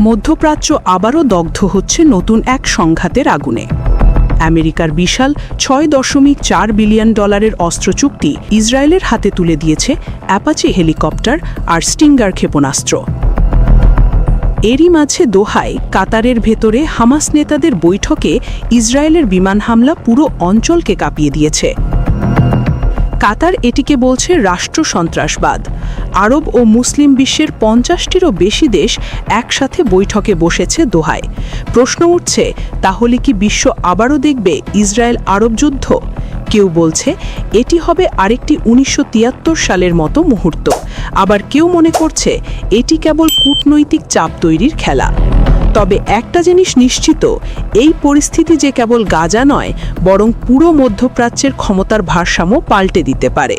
মধ্যপ্রাচ্য আবারও দগ্ধ হচ্ছে নতুন এক সংঘাতের আগুনে। আমেরিকার বিশাল ছয় দশমিক চার বিলিয়ন ডলারের অস্ত্র চুক্তি ইসরায়েলের হাতে তুলে দিয়েছে অ্যাপাচি হেলিকপ্টার আর স্টিঙ্গার ক্ষেপণাস্ত্র। এরই মাঝে দোহায় কাতারের ভেতরে হামাস নেতাদের বৈঠকে ইসরায়েলের বিমান হামলা পুরো অঞ্চলকে কাঁপিয়ে দিয়েছে। কাতার এটিকে বলছে রাষ্ট্র সন্ত্রাসবাদ। আরব ও মুসলিম বিশ্বের পঞ্চাশটিরও বেশি দেশ একসাথে বৈঠকে বসেছে দোহায়। প্রশ্ন উঠছে, তাহলে কি বিশ্ব আবারও দেখবে ইসরায়েল আরব যুদ্ধ? কেউ বলছে, এটি হবে আরেকটি উনিশশো তিয়াত্তর সালের মতো মুহূর্ত। আবার কেউ মনে করছে, এটি কেবল কূটনৈতিক চাপ তৈরির খেলা। তবে একটা জিনিস নিশ্চিত, এই পরিস্থিতি যে কেবল গাজা নয়, বরং পুরো মধ্যপ্রাচ্যের ক্ষমতার ভারসাম্য পাল্টে দিতে পারে।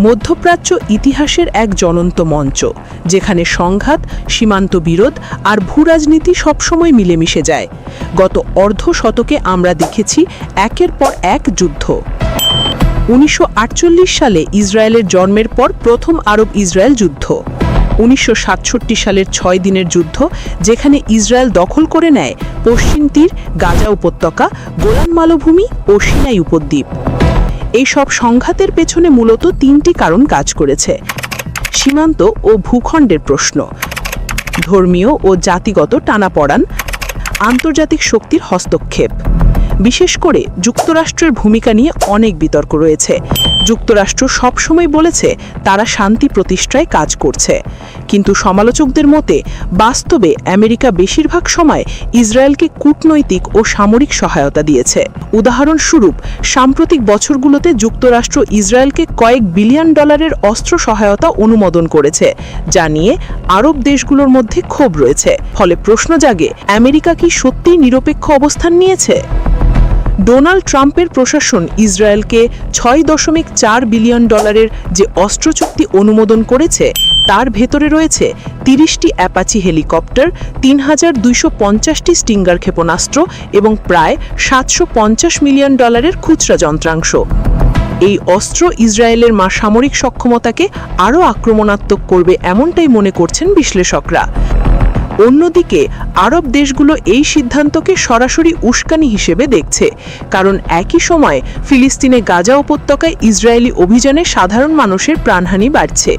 মধ্যপ্রাচ্য ইতিহাসের এক জ্বলন্ত মঞ্চ, যেখানে সংঘাত, সীমান্ত বিরোধ আর ভূরাজনীতি সবসময় মিলেমিশে যায়। গত অর্ধ শতকে আমরা দেখেছি একের পর এক যুদ্ধ। উনিশশো আটচল্লিশ সালে ইসরায়েলের জন্মের পর প্রথম আরব ইসরায়েল যুদ্ধ। উনিশশো সাতষট্টি সালের ছয় দিনের যুদ্ধ, যেখানে ইসরায়েল দখল করে নেয় পশ্চিম তীর, গাজা উপত্যকা, গোলান মালভূমি ও সিনাই উপদ্বীপ। এই সব সংঘাতের পেছনে মূলত তিনটি কারণ কাজ করেছে। সীমান্ত ও ভূখণ্ডের প্রশ্ন। ধর্মীয় ও জাতিগত টানাপড়ান। আন্তর্জাতিক শক্তির হস্তক্ষেপ। বিশেষ করে যুক্তরাষ্ট্রের ভূমিকা নিয়ে অনেক বিতর্ক রয়েছে। যুক্তরাষ্ট্র সবসময় বলেছে তারা শান্তি প্রতিষ্ঠায় কাজ করছে। কিন্তু সমালোচকদের মতে, বাস্তবে আমেরিকা বেশিরভাগ সময় ইসরায়েলকে কূটনৈতিক ও সামরিক সহায়তা দিয়েছে। উদাহরণস্বরূপ, সাম্প্রতিক বছরগুলোতে যুক্তরাষ্ট্র ইসরায়েলকে কয়েক বিলিয়ন ডলারের অস্ত্র সহায়তা অনুমোদন করেছে, যা নিয়ে আরব দেশগুলোর মধ্যে ক্ষোভ রয়েছে। ফলে প্রশ্ন জাগে, আমেরিকা কি সত্যিই নিরপেক্ষ অবস্থান নিয়েছে? ডোনাল্ড ট্রাম্পের প্রশাসন ইসরায়েলকে ছয় দশমিক চার বিলিয়ন ডলারের যে অস্ত্র চুক্তি অনুমোদন করেছে, তার ভেতরে রয়েছে তিরিশটি অ্যাপাচি হেলিকপ্টার তিন হাজার দুইশো পঞ্চাশটি স্টিঙ্গার ক্ষেপণাস্ত্র এবং প্রায় সাতশো পঞ্চাশ মিলিয়ন ডলারের খুচরা যন্ত্রাংশ। এই অস্ত্র ইসরায়েলের মা সামরিক সক্ষমতাকে আরও আক্রমণাত্মক করবে এমনটাই মনে করছেন বিশ্লেষকরা। অন্যদিকে, আরব দেশগুলো এই সিদ্ধান্তকে সরাসরি উস্কানি হিসেবে দেখছে, কারণ একই সময়ে ফিলিস্তিনে গাজা উপত্যকায় ইসরায়েলি অভিযানে সাধারণ মানুষের প্রাণহানি বাড়ছে।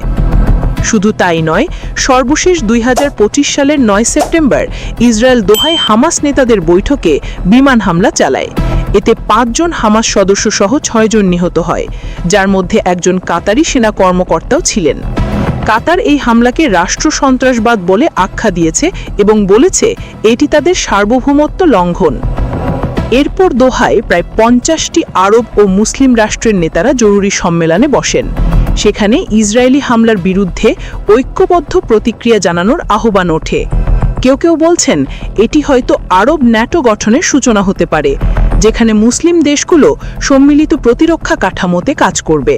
শুধু তাই নয়, সর্বশেষ দুই হাজার পঁচিশ সালের নয় সেপ্টেম্বর, ইসরায়েল দোহায় হামাস নেতাদের বৈঠকে বিমান হামলা চালায়। এতে পাঁচজন হামাস সদস্য সহ ছয়জন নিহত হয়, যার মধ্যে একজন কাতারি সেনা কর্মকর্তাও ছিলেন। কাতার এই হামলাকে রাষ্ট্র সন্ত্রাসবাদ বলে আখ্যা দিয়েছে এবং বলেছে এটি তাদের সার্বভৌমত্ব লঙ্ঘন। এরপর দোহায় প্রায় পঞ্চাশটি আরব ও মুসলিম রাষ্ট্রের নেতারা জরুরি সম্মেলনে বসেন। সেখানে ইসরায়েলি হামলার বিরুদ্ধে ঐক্যবদ্ধ প্রতিক্রিয়া জানানোর আহ্বান ওঠে। কেউ কেউ বলছেন, এটি হয়তো আরব ন্যাটো গঠনের সূচনা হতে পারে, যেখানে মুসলিম দেশগুলো সম্মিলিত প্রতিরক্ষা কাঠামোতে কাজ করবে।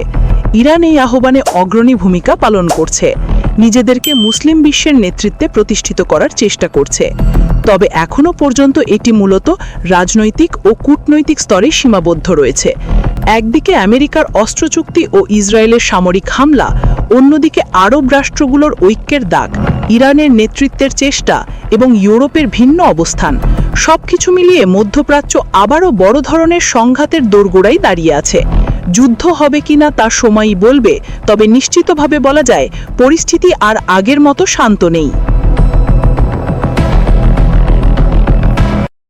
ইরান এই আহ্বানে অগ্রণী ভূমিকা পালন করছে। নিজেদেরকে মুসলিম বিশ্বের নেতৃত্বে প্রতিষ্ঠিত করার চেষ্টা করছে। তবে এখনও পর্যন্ত এটি মূলত রাজনৈতিক ও কূটনৈতিক স্তরে সীমাবদ্ধ রয়েছে। একদিকে আমেরিকার অস্ত্র চুক্তি ও ইসরায়েলের সামরিক হামলা, অন্যদিকে আরব রাষ্ট্রগুলোর ঐক্যের দাগ, ইরানের নেতৃত্বের চেষ্টা এবং ইউরোপের ভিন্ন অবস্থান। সবকিছু মিলিয়ে মধ্যপ্রাচ্য আবারও বড় ধরনের সংঘাতের দোরগোড়ায় দাঁড়িয়ে আছে। যুদ্ধ হবে কিনা তা সময়ই বলবে, তবে নিশ্চিতভাবে বলা যায়, পরিস্থিতি আর আগের মতো শান্ত নেই।